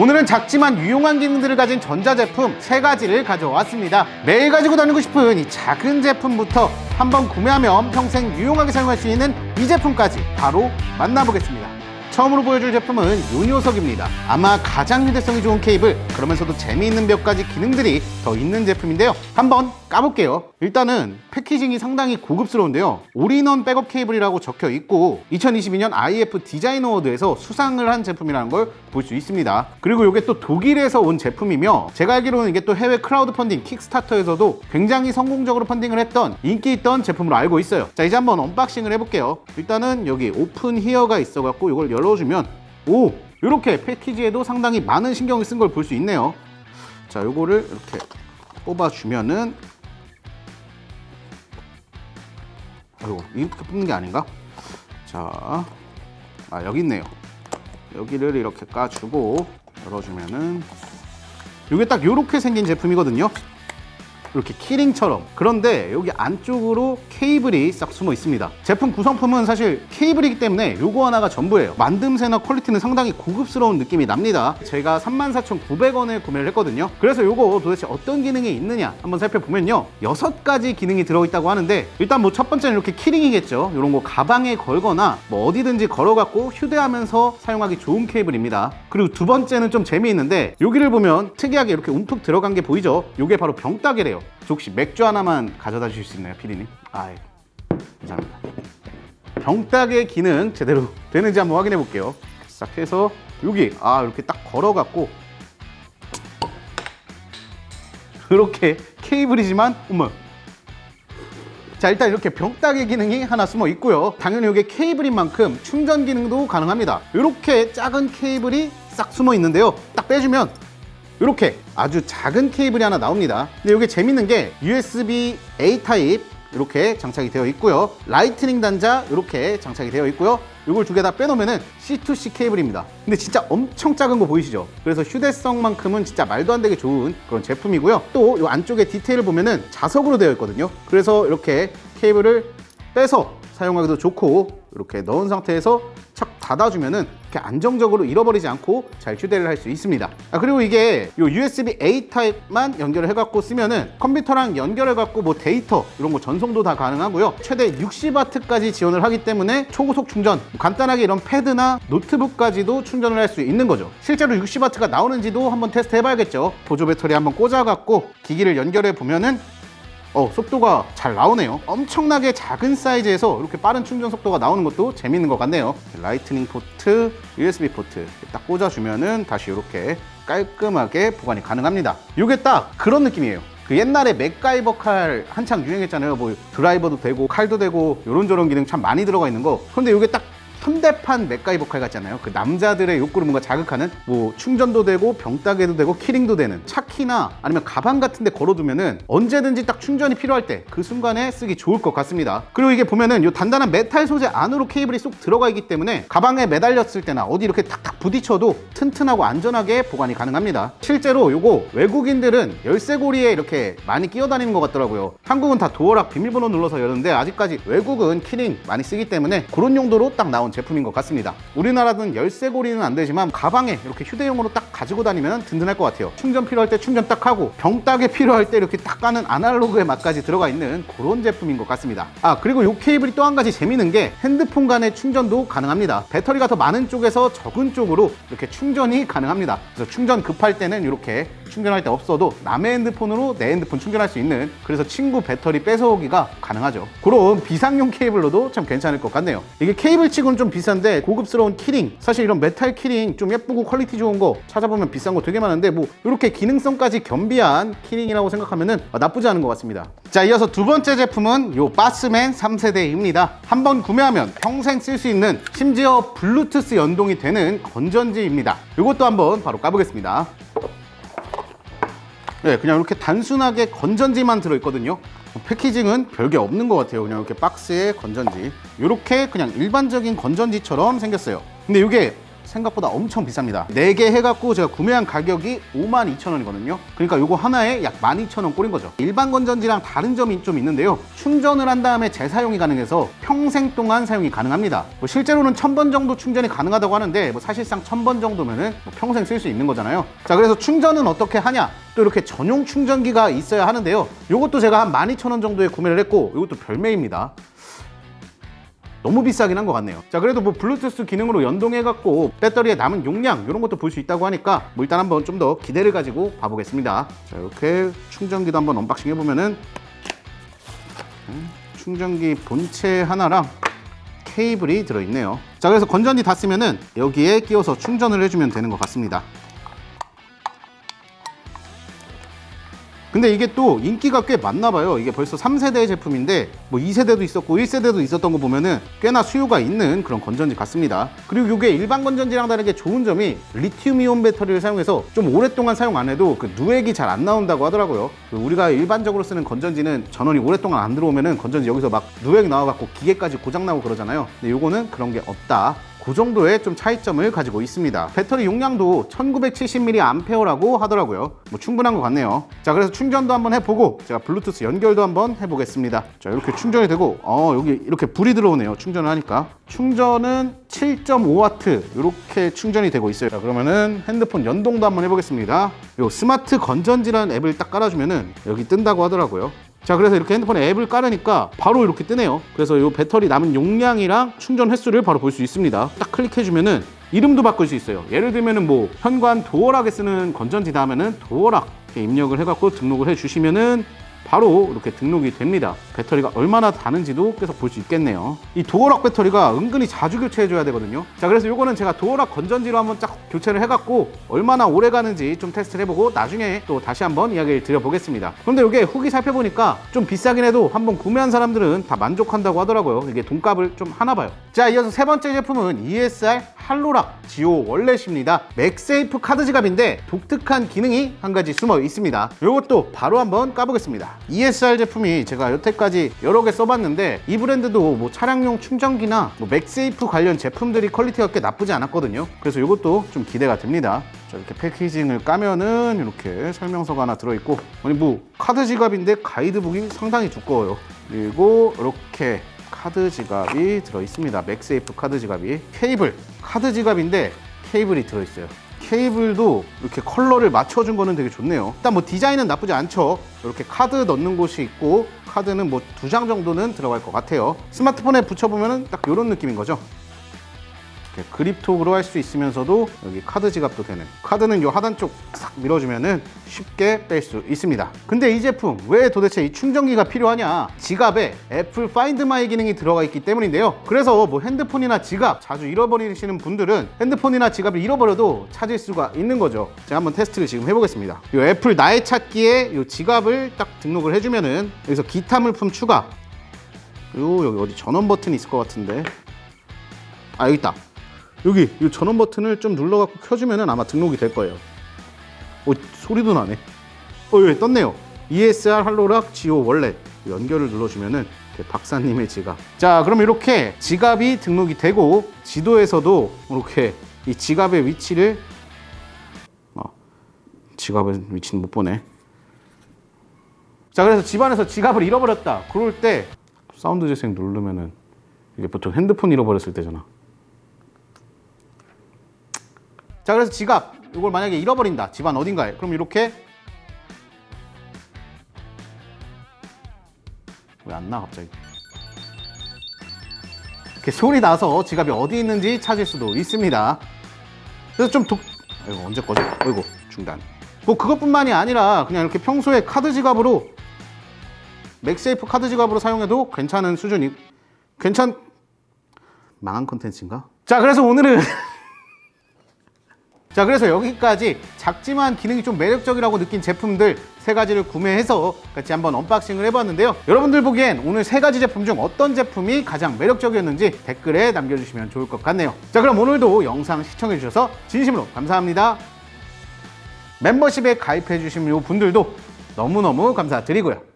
오늘은 작지만 유용한 기능들을 가진 전자제품 세가지를 가져왔습니다. 매일 가지고 다니고 싶은 이 작은 제품부터 한번 구매하면 평생 유용하게 사용할 수 있는 이 제품까지 바로 만나보겠습니다. 처음으로 보여줄 제품은 요 녀석입니다. 아마 가장 휴대성이 좋은 케이블, 그러면서도 재미있는 몇 가지 기능들이 더 있는 제품인데요. 한번 까볼게요. 일단은 패키징이 상당히 고급스러운데요. 올인원 백업 케이블이라고 적혀 있고 2022년 IF 디자인 어워드에서 수상을 한 제품이라는 걸 볼 수 있습니다. 그리고 이게 또 독일에서 온 제품이며 제가 알기로는 이게 또 해외 크라우드 펀딩 킥스타터에서도 굉장히 성공적으로 펀딩을 했던 인기 있던 제품으로 알고 있어요. 자 이제 한번 언박싱을 해볼게요. 일단은 여기 오픈 히어가 있어갖고 이걸 열어주면 오 이렇게 패키지에도 상당히 많은 신경을 쓴 걸 볼 수 있네요. 자 요거를 이렇게 뽑아주면은 아이고 이렇게 뽑는 게 아닌가? 자, 아 여기 있네요. 여기를 이렇게 까주고 열어주면은 이게 딱 이렇게 생긴 제품이거든요. 이렇게 키링처럼. 그런데 여기 안쪽으로 케이블이 싹 숨어 있습니다. 제품 구성품은 사실 케이블이기 때문에 요거 하나가 전부예요. 만듦새나 퀄리티는 상당히 고급스러운 느낌이 납니다. 제가 34,900원에 구매를 했거든요. 그래서 요거 도대체 어떤 기능이 있느냐 한번 살펴보면요. 여섯 가지 기능이 들어있다고 하는데 일단 뭐 첫 번째는 이렇게 키링이겠죠. 요런 거 가방에 걸거나 뭐 어디든지 걸어갖고 휴대하면서 사용하기 좋은 케이블입니다. 그리고 두 번째는 좀 재미있는데 여기를 보면 특이하게 이렇게 움푹 들어간 게 보이죠? 요게 바로 병따개래요 저 혹시 맥주 하나만 가져다 주실 수 있나요, 피디님? 아이, 감사합니다. 병따개 기능 제대로 되는지 한번 확인해 볼게요. 싹 해서 여기 아 이렇게 딱 걸어갖고 이렇게 케이블이지만 어머 자 일단 이렇게 병따개 기능이 하나 숨어 있고요 당연히 이게 케이블인 만큼 충전 기능도 가능합니다 이렇게 작은 케이블이 싹 숨어 있는데요 딱 빼주면 이렇게 아주 작은 케이블이 하나 나옵니다. 근데 이게 재밌는 게 USB A 타입 이렇게 장착이 되어 있고요. 라이트닝 단자 이렇게 장착이 되어 있고요. 이걸 두 개 다 빼놓으면은 C2C 케이블입니다. 근데 진짜 엄청 작은 거 보이시죠? 그래서 휴대성만큼은 진짜 말도 안 되게 좋은 그런 제품이고요. 또 이 안쪽에 디테일을 보면은 자석으로 되어 있거든요. 그래서 이렇게 케이블을 빼서 사용하기도 좋고 이렇게 넣은 상태에서 착 닫아주면은 이렇게 안정적으로 잃어버리지 않고 잘 휴대를 할 수 있습니다. 아 그리고 이게 요 USB A 타입만 연결을 해갖고 쓰면은 컴퓨터랑 연결해갖고 뭐 데이터 이런 거 전송도 다 가능하고요. 최대 60W까지 지원을 하기 때문에 초고속 충전, 간단하게 이런 패드나 노트북까지도 충전을 할 수 있는 거죠. 실제로 60W가 나오는지도 한번 테스트 해봐야겠죠. 보조 배터리 한번 꽂아갖고 기기를 연결해 보면은 어, 속도가 잘 나오네요. 엄청나게 작은 사이즈에서 이렇게 빠른 충전 속도가 나오는 것도 재밌는 것 같네요. 라이트닝 포트, USB 포트 딱 꽂아주면은 다시 이렇게 깔끔하게 보관이 가능합니다. 이게 딱 그런 느낌이에요. 그 옛날에 맥가이버 칼 한창 유행했잖아요. 뭐 드라이버도 되고 칼도 되고 요런저런 기능 참 많이 들어가 있는 거. 근데 이게 딱 현대판 맥가이버 칼 같잖아요. 그 남자들의 욕구를 뭔가 자극하는 뭐 충전도 되고 병따개도 되고 키링도 되는 차키나 아니면 가방 같은 데 걸어두면은 언제든지 딱 충전이 필요할 때 그 순간에 쓰기 좋을 것 같습니다. 그리고 이게 보면은 이 단단한 메탈 소재 안으로 케이블이 쏙 들어가 있기 때문에 가방에 매달렸을 때나 어디 이렇게 탁탁 부딪혀도 튼튼하고 안전하게 보관이 가능합니다. 실제로 요거 외국인들은 열쇠고리에 이렇게 많이 끼어 다니는 것 같더라고요. 한국은 다 도어락 비밀번호 눌러서 여는데 아직까지 외국은 키링 많이 쓰기 때문에 그런 용도로 딱 나온 제품인 것 같습니다. 우리나라는 열쇠고리는 안 되지만 가방에 이렇게 휴대용으로 딱 가지고 다니면 든든할 것 같아요. 충전 필요할 때 충전 딱 하고 병따개 필요할 때 이렇게 딱 까는 아날로그의 맛까지 들어가 있는 그런 제품인 것 같습니다. 아 그리고 이 케이블이 또 한 가지 재미있는 게 핸드폰 간의 충전도 가능합니다. 배터리가 더 많은 쪽에서 적은 쪽으로 이렇게 충전이 가능합니다. 그래서 충전 급할 때는 이렇게 충전할 때 없어도 남의 핸드폰으로 내 핸드폰 충전할 수 있는 그래서 친구 배터리 뺏어오기가 가능하죠. 그런 비상용 케이블로도 참 괜찮을 것 같네요. 이게 케이블 치고는 좀 비싼데 고급스러운 키링 사실 이런 메탈 키링 좀 예쁘고 퀄리티 좋은 거 찾아보면 비싼 거 되게 많은데 뭐 이렇게 기능성까지 겸비한 키링이라고 생각하면은 나쁘지 않은 것 같습니다. 자 이어서 두 번째 제품은 요 바스맨 3세대입니다. 한 번 구매하면 평생 쓸 수 있는 심지어 블루투스 연동이 되는 건전지입니다. 이것도 한번 바로 까보겠습니다. 네, 그냥 이렇게 단순하게 건전지만 들어있거든요. 패키징은 별게 없는 것 같아요. 그냥 이렇게 박스에 건전지. 이렇게 그냥 일반적인 건전지처럼 생겼어요. 근데 이게 생각보다 엄청 비쌉니다. 4개 해갖고 제가 구매한 가격이 52,000원이거든요. 그러니까 요거 하나에 약 12,000원 꼴인 거죠. 일반 건전지랑 다른 점이 좀 있는데요. 충전을 한 다음에 재사용이 가능해서 평생 동안 사용이 가능합니다. 뭐 실제로는 1000번 정도 충전이 가능하다고 하는데 뭐 사실상 1000번 정도면은 뭐 평생 쓸 수 있는 거잖아요. 자 그래서 충전은 어떻게 하냐? 또 이렇게 전용 충전기가 있어야 하는데요. 요것도 제가 한 12,000원 정도에 구매를 했고 요것도 별매입니다 너무 비싸긴 한 것 같네요. 자 그래도 뭐 블루투스 기능으로 연동해 갖고 배터리에 남은 용량 이런 것도 볼 수 있다고 하니까 뭐 일단 한번 좀 더 기대를 가지고 봐보겠습니다. 자 이렇게 충전기도 한번 언박싱 해보면은 음, 충전기 본체 하나랑 케이블이 들어있네요. 자 그래서 건전지 다 쓰면은 여기에 끼워서 충전을 해주면 되는 것 같습니다 근데 이게 또 인기가 꽤 많나 봐요. 이게 벌써 3세대 제품인데 뭐 2세대도 있었고 1세대도 있었던 거 보면은 꽤나 수요가 있는 그런 건전지 같습니다. 그리고 이게 일반 건전지랑 다르게 좋은 점이 리튬 이온 배터리를 사용해서 좀 오랫동안 사용 안 해도 그 누액이 잘 안 나온다고 하더라고요. 그 우리가 일반적으로 쓰는 건전지는 전원이 오랫동안 안 들어오면은 건전지 여기서 막 누액 나와갖고 기계까지 고장 나고 그러잖아요. 근데 요거는 그런 게 없다. 그 정도의 좀 차이점을 가지고 있습니다. 배터리 용량도 1970mAh라고 하더라고요. 뭐 충분한 것 같네요. 자, 그래서 충전도 한번 해보고 제가 블루투스 연결도 한번 해보겠습니다. 자, 이렇게 충전이 되고, 어, 여기 이렇게 불이 들어오네요. 충전을 하니까. 충전은 7.5W 이렇게 충전이 되고 있어요. 자, 그러면은 핸드폰 연동도 한번 해보겠습니다. 요 스마트 건전지라는 앱을 딱 깔아주면은 여기 뜬다고 하더라고요. 자 그래서 이렇게 핸드폰에 앱을 깔으니까 바로 이렇게 뜨네요. 그래서 이 배터리 남은 용량이랑 충전 횟수를 바로 볼 수 있습니다. 딱 클릭해주면은 이름도 바꿀 수 있어요. 예를 들면은 뭐 현관 도어락에 쓰는 건전지다 하면은 도어락 입력을 해갖고 등록을 해주시면은 바로 이렇게 등록이 됩니다. 배터리가 얼마나 다는지도 계속 볼 수 있겠네요. 이 도어락 배터리가 은근히 자주 교체해줘야 되거든요. 자, 그래서 이거는 제가 도어락 건전지로 한번 쫙 교체를 해갖고 얼마나 오래 가는지 좀 테스트를 해보고 나중에 또 다시 한번 이야기를 드려보겠습니다. 그런데 이게 후기 살펴보니까 좀 비싸긴 해도 한번 구매한 사람들은 다 만족한다고 하더라고요. 이게 돈값을 좀 하나 봐요. 자, 이어서 세 번째 제품은 ESR 할로락 지오 월렛입니다. 맥세이프 카드 지갑인데 독특한 기능이 한 가지 숨어 있습니다. 이것도 바로 한번 까보겠습니다. ESR 제품이 제가 여태까지 여러 개 써봤는데 이 브랜드도 뭐 차량용 충전기나 뭐 맥세이프 관련 제품들이 퀄리티가 꽤 나쁘지 않았거든요. 그래서 이것도 좀 기대가 됩니다. 자, 이렇게 패키징을 까면은 이렇게 설명서가 하나 들어있고 아니 뭐 카드 지갑인데 가이드북이 상당히 두꺼워요. 그리고 이렇게 카드 지갑이 들어 있습니다. 맥세이프 카드 지갑이 케이블 카드 지갑인데 케이블이 들어 있어요. 케이블도 이렇게 컬러를 맞춰준 거는 되게 좋네요. 일단 뭐 디자인은 나쁘지 않죠. 이렇게 카드 넣는 곳이 있고 카드는 뭐 두 장 정도는 들어갈 것 같아요. 스마트폰에 붙여보면은 딱 이런 느낌인 거죠. 그립톡으로 할 수 있으면서도 여기 카드 지갑도 되는 카드는 이 하단 쪽 싹 밀어주면은 쉽게 뺄 수 있습니다. 근데 이 제품 왜 도대체 이 충전기가 필요하냐? 지갑에 애플 파인드 마이 기능이 들어가 있기 때문인데요. 그래서 뭐 핸드폰이나 지갑 자주 잃어버리시는 분들은 핸드폰이나 지갑을 잃어버려도 찾을 수가 있는 거죠. 제가 한번 테스트를 지금 해보겠습니다. 이 애플 나의 찾기에 이 지갑을 딱 등록을 해주면은 여기서 기타 물품 추가. 그리고 여기 어디 전원 버튼이 있을 것 같은데. 아 여기 있다 여기 이 전원 버튼을 좀 눌러갖고 켜주면은 아마 등록이 될 거예요. 오 소리도 나네. 어 여기 떴네요. ESR 할로락 지오 월렛 연결을 눌러주면은 박사님의 지갑. 자 그럼 이렇게 지갑이 등록이 되고 지도에서도 이렇게 이 지갑의 위치를 어, 지갑의 위치는 못 보네. 자 그래서 집안에서 지갑을 잃어버렸다. 그럴 때 사운드 재생 누르면은 이게 보통 핸드폰 잃어버렸을 때잖아. 자 그래서 지갑. 이걸 만약에 잃어버린다. 집안 어딘가에. 그럼 이렇게. 왜 안 나 갑자기? 이렇게 소리 나서 지갑이 어디 있는지 찾을 수도 있습니다. 그래서 좀 독... 아이고 언제 꺼져? 아이고 중단. 뭐 그것뿐만이 아니라 그냥 이렇게 평소에 카드 지갑으로 맥세이프 카드 지갑으로 사용해도 괜찮은 수준이 괜찮 망한 컨텐츠인가? 자 그래서 오늘은 자 그래서 여기까지 작지만 기능이 좀 매력적이라고 느낀 제품들 세 가지를 구매해서 같이 한번 언박싱을 해봤는데요. 여러분들 보기엔 오늘 세 가지 제품 중 어떤 제품이 가장 매력적이었는지 댓글에 남겨주시면 좋을 것 같네요. 자 그럼 오늘도 영상 시청해주셔서 진심으로 감사합니다. 멤버십에 가입해주신 요 분들도 너무너무 감사드리고요